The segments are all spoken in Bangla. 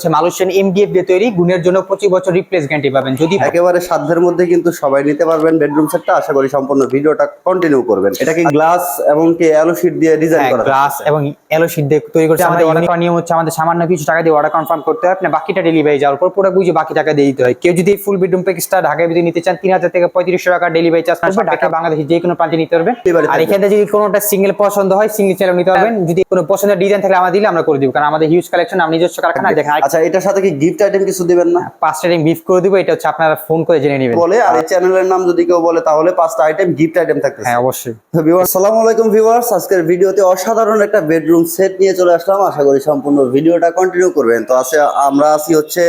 হচ্ছে মালয়েশিয়ান এমডিএফ দিয়ে তৈরি গুণের জন্য পঁচিশ বছর রিপ্লেস গ্যারান্টি পাবেন। যদি একেবারে সাধ্যের মধ্যে কিন্তু সবাই নিতে পারবেন বেডরুম সেটটা আশা করি সম্পূর্ণ ভিডিওটা কন্টিনিউ করবেন। এটা কি গ্লাস এবং কি অ্যালো শীট দিয়ে ডিজাইন করা গ্লাস এবং এলো শীট দিয়ে তৈরি করছে আমাদের করার নিয়ম হচ্ছে আমাদের সামান্য কিছু টাকা দিয়ে অর্ডার কনফার্ম করতে হয়। আপনি বাকিটা ডেলিভারি যাওয়ার পর পুরো বুঝে বাকি টাকা দিয়ে দিতে হয়। কেউ যদি ফুল বেডরুম প্যাকেজটা ঢাকায় যদি নিতে চান তিন হাজার থেকে পঁয়ত্রিশশো টাকা ডেলিভারি চার্জ পড়বে ঢাকা বাংলাদেশে যে কোনো প্রান্তে নিতে পারবেন। আর। এখানে যদি কোনোটা সিঙ্গেল পছন্দ হয় সিঙ্গেল চাইলেও নিতে পারবেন। যদি কোনো পছন্দের ডিজাইন থাকলে আমরা দিলে আমরা করে দিব। কারণ আমাদের হিউজ কালেকশন আমরা নিজস্ব কারখানা দেখেন আচ্ছা এটার সাথে কি গিফট আইটেম কিছু দিবেন না? পাঁচটা টাইম বিফ করে দিব এটা হচ্ছে আপনারা ফোন করে জেনে নেবেন। বলে আর এই চ্যানেলের নাম যদি কেউ বলে তাহলে পাঁচটা আইটেম গিফট আইটেম থাকবে হ্যাঁ অবশ্যই। তো ভিউয়ার্স আসসালামু আলাইকুম ভিউয়ার্স আজকের ভিডিওতে অসাধারণ একটা বেডরুম সেট নিয়ে চলে আসলাম। আশা করি সম্পূর্ণ ভিডিওটা কন্টিনিউ করবেন। তো আছে আমরা আছি হচ্ছে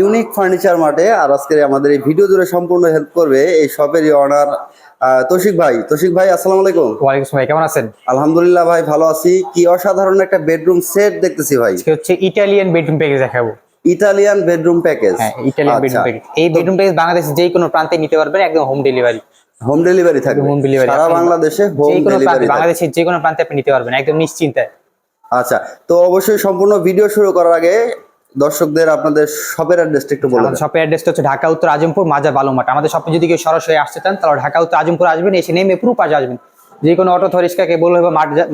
ইউনিক ফার্নিচার মার্টে আর আজকের আমাদের এই ভিডিও জুড়ে সম্পূর্ণ হেল্প করবে এই শপেরই অনার তৌশিক ভাই তৌশিক ভাই আসসালামু আলাইকুম। ওয়ালাইকুম আসসালাম কেমন আছেন? আলহামদুলিল্লাহ ভাই ভালো আছি। কি অসাধারণ একটা বেডরুম সেট দেখতেছি ভাই। আজকে হচ্ছে ইটালিয়ান বেডরুম প্যাকেজ দেখাবো। ইতালিয়ান বেডরুম প্যাকেজ হ্যাঁ ইটালিয়ান বেডরুম প্যাকেজ এই বেডরুম প্যাকেজ বাংলাদেশে যে কোনো প্রান্তে নিতে পারবেন একদম হোম ডেলিভারি হোম ডেলিভারি থাকবে। হোম ডেলিভারি সারা বাংলাদেশে হোম যে কোনো প্রান্তে ডেলিভারি বাংলাদেশের যে কোনো প্রান্তে আপনি নিতে পারবেন একদম নিশ্চিন্তায় আচ্ছা তো অবশ্যই সম্পূর্ণ ভিডিও শুরু করার আগে দর্শকদের আপনাদের শপের অ্যাড্রেসটা একটু বলুন সবের শপের অ্যাড্রেসটা হচ্ছে ঢাকা উত্তর আজমপুর মাজার বালুমাট আমাদের শপে যদি কেউ সরাসরি আসতে চান তাহলে ঢাকা উত্তর আজমপুর আসবেন এসে নেমে পুরো পাশে আসবেন। যে কোনো অটো থরিস্কাকে বলবে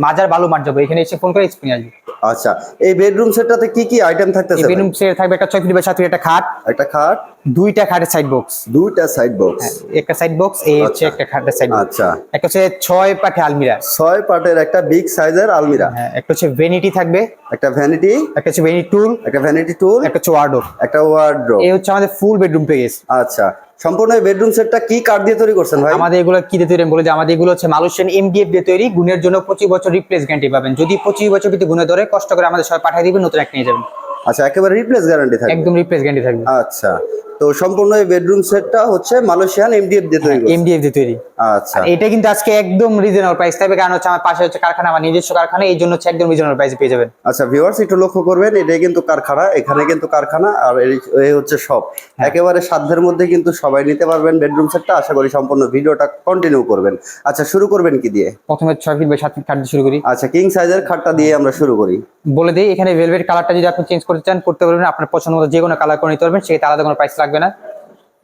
মাজার বালুমাট যাব। এখানে এসে ফোন করে এক্সপিরিয়েন্স আসবে। আচ্ছা এই বেডরুম সেটটাতে কি কি আইটেম থাকতেছে বেডরুম সেট থাকবে একটা ছয় ফিট বাই সাত ফিট একটা খাট। একটা খাট। দুইটা খাটের সাইড বক্স দুইটা সাইড বক্স একটা সাইড বক্স এই হচ্ছে একটা খাটের সাইড বক্স আচ্ছা। একটা হচ্ছে ছয় পাঠে আলমিরা। ছয় পার্টের একটা বিগ সাইজের আলমিরা। হ্যাঁ একটা হচ্ছে ভ্যানিটি থাকবে। একটা ভ্যানিটি একটা হচ্ছে ভেনিটি টুল একটা ভ্যানিটি টুল একটা হচ্ছে ওয়ার্ডোর একটা ওয়ার্ড্রোব এই হচ্ছে আমাদের ফুল বেডরুম প্যাকেজ আচ্ছা সম্পূর্ণ বেডরুম সেটটা কি কাঠ দিয়ে তৈরি করছেন ভাই? আমাদের এগুলো কি দিয়ে তৈরি বলে যে আমাদের এগুলো হচ্ছে মালয়েশিয়ান এমডিএফ দিয়ে তৈরি গুণের জন্য পঁচিশ বছর রিপ্লেস গ্যারান্টি পাবেন। যদি পঁচিশ বছর ভিতরে গুণে ধরে কষ্ট করে আমাদের সবাই পাঠিয়ে দিবেন নতুন একটা নিয়ে যাবেন। আচ্ছা একেবারে রিপ্লেস গ্যারান্টি থাকবে। একদম রিপ্লেস গ্যারান্টি থাকবে। আচ্ছা তো সম্পূর্ণ এই বেডরুম সেটটা হচ্ছে মালয়েশিয়ান এমডিএফ দিয়ে তৈরি এমডিএফ দিয়ে তৈরি। আচ্ছা। এটা কিন্তু আজকে একদম রিজনেবল প্রাইস থাকবে কারণ হচ্ছে আমার পাশে হচ্ছে কারখানা আমার নিজস্ব কারখানা এই জন্য হচ্ছে একদম রিজনেবল প্রাইসে পেয়ে যাবেন। আচ্ছা ভিউয়ার্স একটু লক্ষ্য করবেন এটাই কিন্তু কারখানা এখানে কিন্তু কারখানা আর এই- হচ্ছে শপ হ্যাঁ। একেবারে সাধ্যের মধ্যে কিন্তু সবাই নিতে পারবেন বেডরুম সেটটা আশা করি সম্পূর্ণ ভিডিওটা কন্টিনিউ করবেন। আচ্ছা শুরু করবেন কি দিয়ে? প্রথমে ছয় ফিট বাই সাত ফিট কাট দিয়ে শুরু করি। আচ্ছা কিং সাইজের খাটটা দিয়ে আমরা শুরু করি। বলে দিই এখানে ভেলভেট কালারটা যদি আপনি চেঞ্জ করতে চান করতে পারবেন। আপনার পছন্দ মতো যে কোনো কালার করে নিতে পারবেন সেটা আলাদা কোনো প্রাইস লাগবে না।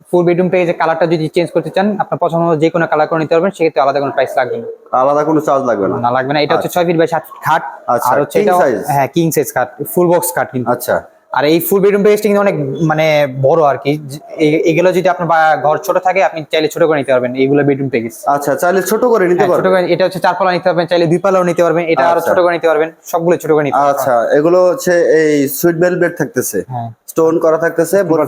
ফুল বেডরুম পেজে কালারটা যদি চেঞ্জ করতে চান আপনার পছন্দ যে কোনো কালার করে নিতে পারবেন সেক্ষেত্রে আলাদা কোনো প্রাইস লাগবে না। আলাদা কোনো চার্জ লাগবে না। না লাগবে না। এটা হচ্ছে ছয় ফিট বাই সাত ফিট খাট। আচ্ছা, আর হচ্ছে এটা হ্যাঁ কিং সাইজ খাট। ফুল বক্স খাট কিন্তু। আচ্ছা। আর এই ফুল বেডরুম পেজটা কিন্তু অনেক মানে বড় আর কি। এগুলো যদি আপনার ঘর ছোট থাকে আপনি চাইলে ছোট করে নিতে পারবেন এইগুলো বেডরুম পেজ আচ্ছা চাইলে ছোট করে নিতে পারবেন ছোট করে এটা হচ্ছে চার পাল্লা নিতে পারবেন চাইলে দুই পালাও নিতে পারবেন এটা আরও আচ্ছা। ছোট করে নিতে পারবেন সবগুলো ছোট করে নিতে পারবেন। আচ্ছা এগুলো হচ্ছে এই সুইট বেলভেট থাকতেছে। হ্যাঁ। স্টোন করা থাকতেছে করা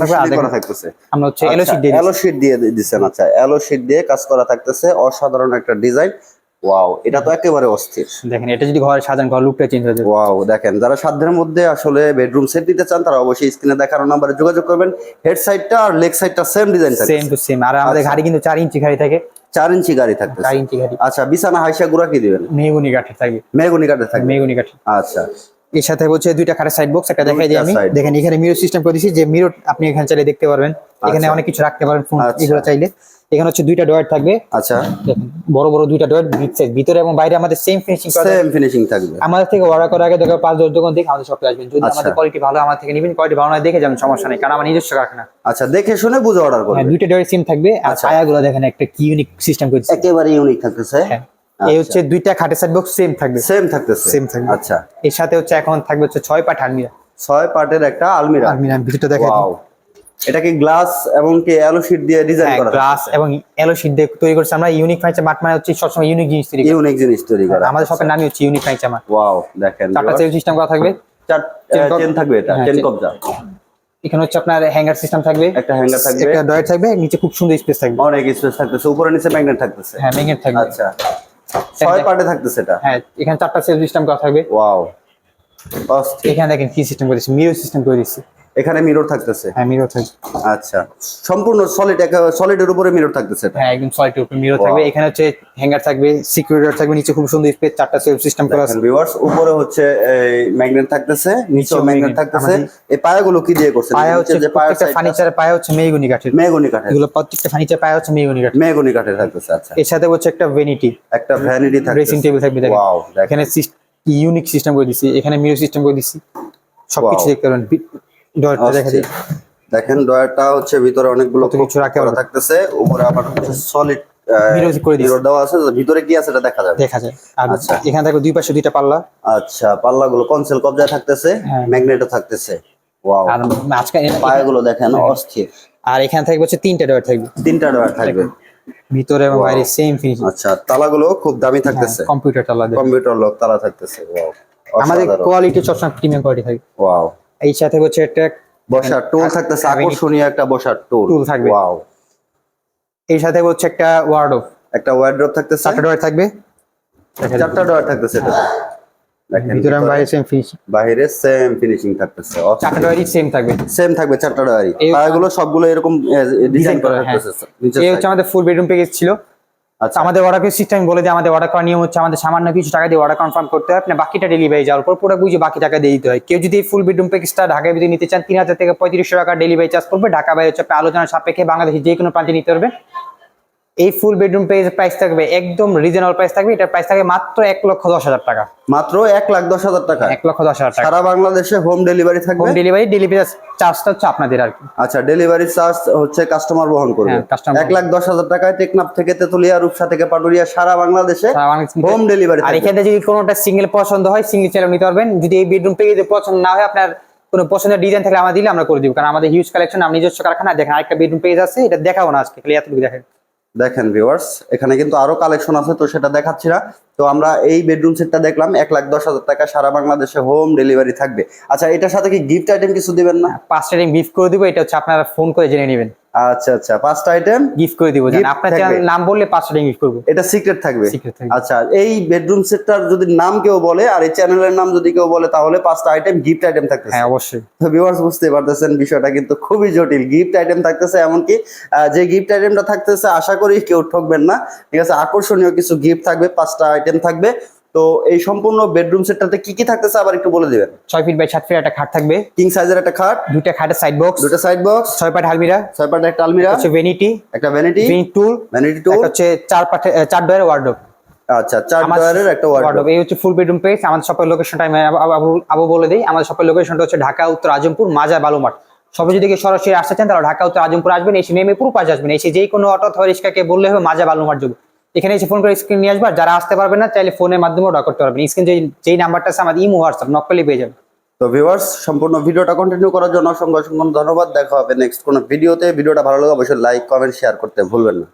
আমরা হচ্ছে এলো আচ্ছা, শীট দিয়ে দিচ্ছেন আচ্ছা এলো শীট দিয়ে কাজ করা থাকতেছে অসাধারণ একটা ডিজাইন ওয়াও এটা তো একেবারে অস্থির। দেখেন এটা যদি ঘরে সাজান ঘর লুকটা চেঞ্জ হয়ে যাবে। ওয়াও দেখেন যারা সাধ্যের মধ্যে আসলে বেডরুম সেট চান তারা অবশ্যই স্ক্রিনে দেখানো নাম্বারে যোগাযোগ করবেন। হেড সাইডটা আর লেগ সাইডটা সেম ডিজাইন থাকে সেম টু সেম আর আমাদের আচ্ছা। গাড়ি কিন্তু ইঞ্চি গাড়ি থাকে। চার ইঞ্চি গাড়ি ইঞ্চি গাড়ি। আচ্ছা বিছানা হাইসা গুড়া কি দিবেন? মেগুনি কাঠের থাকবে। মেগুনি কাঠে থাকবে। মেগুনি কাঠের আচ্ছা। এর সাথে হচ্ছে দুইটা খাটের সাইড বক্স একটা দেখাই দিই আমি। দেখেন এখানে মিরর সিস্টেম করে দিয়েছি যে মিরর আপনি এখানে চাইলে দেখতে পারবেন। এখানে আচ্ছা। অনেক কিছু রাখতে পারবেন ফোন আচ্ছা। এগুলো চাইলে। এখানে হচ্ছে দুইটা ডয়ার থাকবে। আচ্ছা। দেখেন বড় বড় দুইটা সাইজ ভিতরে এবং বাইরে আমাদের সেম ফিনিশিং সেম ফিনিশিং থাকবে। আমাদের থেকে অর্ডার করার আগে দেখো পাঁচ দশ দোকান দেখে আমাদের শপে আসবেন। যদি আচ্ছা। আমাদের কোয়ালিটি ভালো আমার থেকে নিবেন কোয়ালিটি ভালো না দেখে যাবেন সমস্যা নেই কারণ আমার নিজস্ব কারখানা আচ্ছা দেখে শুনে বুঝে অর্ডার হ্যাঁ করবেন দুইটা ডয়ার সিম থাকবে আর। ছায়াগুলো দেখেন একটা কি ইউনিক সিস্টেম করেছে। একেবারে ইউনিক থাকতেছে। হ্যাঁ। এই হচ্ছে দুইটা খাটের সাইড বক্স সেম থাকবে। সেম থাকতেছে। Same থাকবে। আচ্ছা। এর সাথে হচ্ছে এখন থাকবে হচ্ছে ছয় পাট আলমিরা। ছয় পার্টের একটা আলমিরা। আলমিরা ভিতরটা ওয়াও এটা কি গ্লাস এবং কি অ্যালো শীট দিয়ে ডিজাইন করা গ্লাস এবং এলো শীট দিয়ে তৈরি করছে আমরা। ইউনিক ফার্নিচার মার্ট মানে হচ্ছে সবসময় ইউনিক জিনিস তৈরি করি। ইউনিক জিনিস তৈরি করা। আমাদের শপের নামই হচ্ছে ইউনিক ফার্নিচার মার্ট ওয়াও দেখেন চারটা সেল সিস্টেম করা থাকবে। চার চেন থাকবে এটা হ্যাঁ, চেন চেন- কবজা এখানে হচ্ছে আপনার হ্যাঙ্গার সিস্টেম থাকবে। একটা হ্যাঙ্গার থাকবে। একটা ডয়ার থাকবে নিচে খুব সুন্দর স্পেস থাকবে। অনেক স্পেস থাকতেছে উপরে নিচে ম্যাগনেট থাকতেছে। হ্যাঁ ম্যাগনেট থাকবে। আচ্ছা। ছয় পার্টে থাকতেছে এটা। হ্যাঁ এখানে চারটা সেল সিস্টেম করা থাকবে ওয়াও। এখানে দেখেন কি সিস্টেম করে দিচ্ছি মিরর সিস্টেম করে দিচ্ছি এখানে মিরর থাকতেছে? হ্যাঁ মিরর থাকবে আচ্ছা। সম্পূর্ণ সলিড সলিডের উপরে মিরর থাকতেছে হ্যাঁ একদম সলিড উপরে মিরর থাকবে। এখানে হচ্ছে হ্যাঙ্গার থাকবে সিকিউরিটি থাকবে নিচে খুব সুন্দর স্পেস চারটা সেল সিস্টেম করা আছে। ভিউয়ার্স উপরে হচ্ছে এই ম্যাগনেট থাকতেছে নিচে ম্যাগনেট থাকতেছে। এই পায়াগুলো কি দিয়ে করছে পায়া হচ্ছে যে প্রত্যেকটা ফার্নিচারের পায়া হচ্ছে মেগুনি কাঠের। মেগুনি কাঠের। এগুলো প্রত্যেকটা ফার্নিচার পায়া হচ্ছে মেগুনি কাঠের। মেগুনি কাঠের থাকতেছে আচ্ছা। এর সাথে হচ্ছে একটা ভ্যানিটি একটা ভ্যানিটি থাকবে ড্রেসিং টেবিল থাকবে দেখেন। ওয়াও এখানে ইউনিক সিস্টেম করে দিচ্ছি এখানে মিরর সিস্টেম করে দিছি। সবকিছু. দেখতে পারবেন। বি- ডয়ারটা দেখা। যায় দেখেন ডয়ারটা হচ্ছে ভিতরে অনেকগুলো কিছু রাখা হবে। থাকতেছে। উপরে আবার হচ্ছে সলিড Mirror করে দিয়েছে। দেওয়া আছে। ভিতরে কি আছে এটা দেখা যাবে। দেখা যায় আর আচ্ছা। এখানে দেখো দুই পাশে দুইটা পাল্লা। আচ্ছা পাল্লাগুলো কনসেল কবজায় থাকতেছে হ্যাঁ। ম্যাগনেটও থাকতেছে। ওয়াও আর মাঝখানে পায়াগুলো দেখেন অস্থির। আর এখানে থাকবে হচ্ছে তিনটা ডয়ার থাকবে। তিনটা ডয়ার থাকবে। ভিতরে এবং বাইরে সেম ফিনিশিং আচ্ছা তালাগুলো খুব দামি থাকতেছে। কম্পিউটার দেবে। কম্পিউটার লক তালা থাকতেছে। ওয়াও আমাদের কোয়ালিটি সবসময় প্রিমিয়াম কোয়ালিটি থাকবে। ওয়াও এই সাথে হচ্ছে একটা বসার টুল থাকতেছে আকর্ষণীয় একটা বসার টুল Tool থাকবে। ওয়াও এই সাথে হচ্ছে একটা ওয়ার্ডরোব একটা ওয়ার্ড্রপ থাকতেছে। চারটা ডয়ার থাকবে। চারটা ডয়ার থাকতেছে এটা। দেখেন ভিতরে বাইরে সেম ফিনিশিং বাইরে সেম ফিনিশিং থাকতেছে। চারটা ডয়ারই সেম থাকবে। সেম থাকবে চারটা ডয়ারই পায়াগুলো সবগুলো এরকম ডিজাইন করা করা, হ্যাঁ। থাকতেছে এই হচ্ছে আমাদের ফুল বেডরুম প্যাকেজ ছিল। আচ্ছা। আমাদের অর্ডার সিস্টেম বলে দিই, আমাদের অর্ডার করার নিয়ম হচ্ছে আমাদের সামান্য কিছু টাকা দিয়ে অর্ডার কনফার্ম করতে হয়। আপনি বাকিটা ডেলিভারি যাওয়ার পর পুরো বুঝে বাকি টাকা দিয়ে দিতে হয়। কেউ যদি ফুল বেডরুম প্যাকেজটা ঢাকায় যদি নিতে চান, তিন হাজার থেকে পঁয়ত্রিশশো টাকা ডেলিভারি চার্জ করবে ঢাকা বাইরে হচ্ছে আলোচনার সাপেক্ষে বাংলাদেশে যে কোনো প্রান্তে নিতে পারবেন। এই ফুল বেডরুম প্যাকেজ প্রাইস থাকবে একদম রিজনেবল প্রাইস থাকবে। এটার প্রাইস থাকবে মাত্র এক লক্ষ দশ হাজার টাকা। মাত্র এক লাখ দশ হাজার টাকা। এক লক্ষ দশ হাজার টাকা। সারা বাংলাদেশে হোম ডেলিভারি থাকবে? হোম ডেলিভারি ডেলিভারি চার্জটা হচ্ছে আপনাদের আর কি। আচ্ছা ডেলিভারি চার্জ হচ্ছে কাস্টমার বহন করবে। হ্যাঁ, customer এক লাখ দশ হাজার টাকায় টেকনাফ থেকে তেতুলিয়া রূপসা থেকে পাটুরিয়া সারা বাংলাদেশে হোম ডেলিভারি আর এখানে যদি কোনোটা সিঙ্গেল পছন্দ হয় সিঙ্গেল চাইলে নিতে পারবেন। যদি এই বেডরুম পেয়ে যদি পছন্দ না হয় আপনার কোনো পছন্দের ডিজাইন থাকলে আমরা দিলে আমরা করে দিব। কারণ আমাদের হিউজ কালেকশন আমি নিজস্ব কারখানা দেখেন আরেকটা বেডরুম পেজ আছে এটা দেখাবো না আজকে খালি এতটুকু দেখেন। দেখেন ভিউয়ার্স এখানে কিন্তু আরও কালেকশন আছে তো সেটা দেখাচ্ছি না। তো আমরা এই বেডরুম সেটটা দেখলাম এক লাখ দশ হাজার টাকা সারা বাংলাদেশে হোম ডেলিভারি থাকবে। আচ্ছা এটার সাথে কি গিফট আইটেম কিছু দিবেন না? পাঁচটা রিং গিফট করে দিব এটা হচ্ছে আপনারা ফোন করে জেনে নেবেন। আচ্ছা আচ্ছা পাঁচটা আইটেম গিফট করে দিব Gift আপনার। চ্যানেল নাম বললে পাঁচটা রিং গিফট করব। এটা সিক্রেট থাকবে। আচ্ছা এই বেডরুম সেটটার যদি নাম কেউ বলে আর এই চ্যানেলের নাম যদি কেউ বলে তাহলে পাঁচটা আইটেম গিফট আইটেম থাকতেছে। হ্যাঁ অবশ্যই। তো ভিউয়ার্স বুঝতে পারতেছেন বিষয়টা কিন্তু খুবই জটিল। গিফট আইটেম থাকতেছে এমনকি যে গিফট আইটেমটা থাকতেছে আশা করি কেউ ঠকবেন না। ঠিক আছে আকর্ষণীয় কিছু গিফট থাকবে পাঁচটা আইটেম থাকবে। তো এই সম্পূর্ণ বেডরুম সেটটাতে কি কি থাকতেছে আবার একটু বলে দিবেন। ছয় ফিট বাই সাত ফিট একটা খাট থাকবে। কিং সাইজের একটা খাট। দুটা খাটের সাইড বক্স দুটো সাইড বক্স ছয় পাট আলমিরা। ছয় পাট একটা আলমিরা। হচ্ছে ভেনিটি একটা ভ্যানিটি ভেনি টুল ভ্যানিটি টুল হচ্ছে চার পাটে চার ডয়ের ওয়ার্ডরোব আচ্ছা চার ডয়ারের একটা ওয়ার্ডরোব এই হচ্ছে ফুল বেডরুম পেজ আমাদের শপের লোকেশনটা আমি আব- বলে দিই। আমাদের শপের লোকেশনটা হচ্ছে ঢাকা উত্তর আজমপুর মাজা বালুমাঠ সবাই যদি সরাসরি আসতে চান তাহলে ঢাকা উত্তর আজমপুর আসবেন। এসে নেমে পুরো পাশে আসবেন। এসে যেই কোনো অটো অথবা রিক্সাকে বললে হবে মাজা বালুমাঠ যাব। এখানে এসে ফোন করে স্ক্রিন নিয়ে আসবে যারা আসতে পারবে না, চাইলে ফোনের মাধ্যমে অর্ডার করতে পারবেন স্ক্রিন যে যেই নাম্বারটা আছে, আমাদের ইমো হোয়াটসঅ্যাপ নক করলে পেয়ে যাবেন তো ভিউয়ার্স সম্পূর্ণ ভিডিওটা কন্টিনিউ করার জন্য অসংখ্য অসংখ্য ধন্যবাদ। দেখা হবে নেক্সট কোনো ভিডিওতে ভিডিওটা ভালো লাগে অবশ্যই লাইক কমেন্ট শেয়ার করতে ভুলবেন না।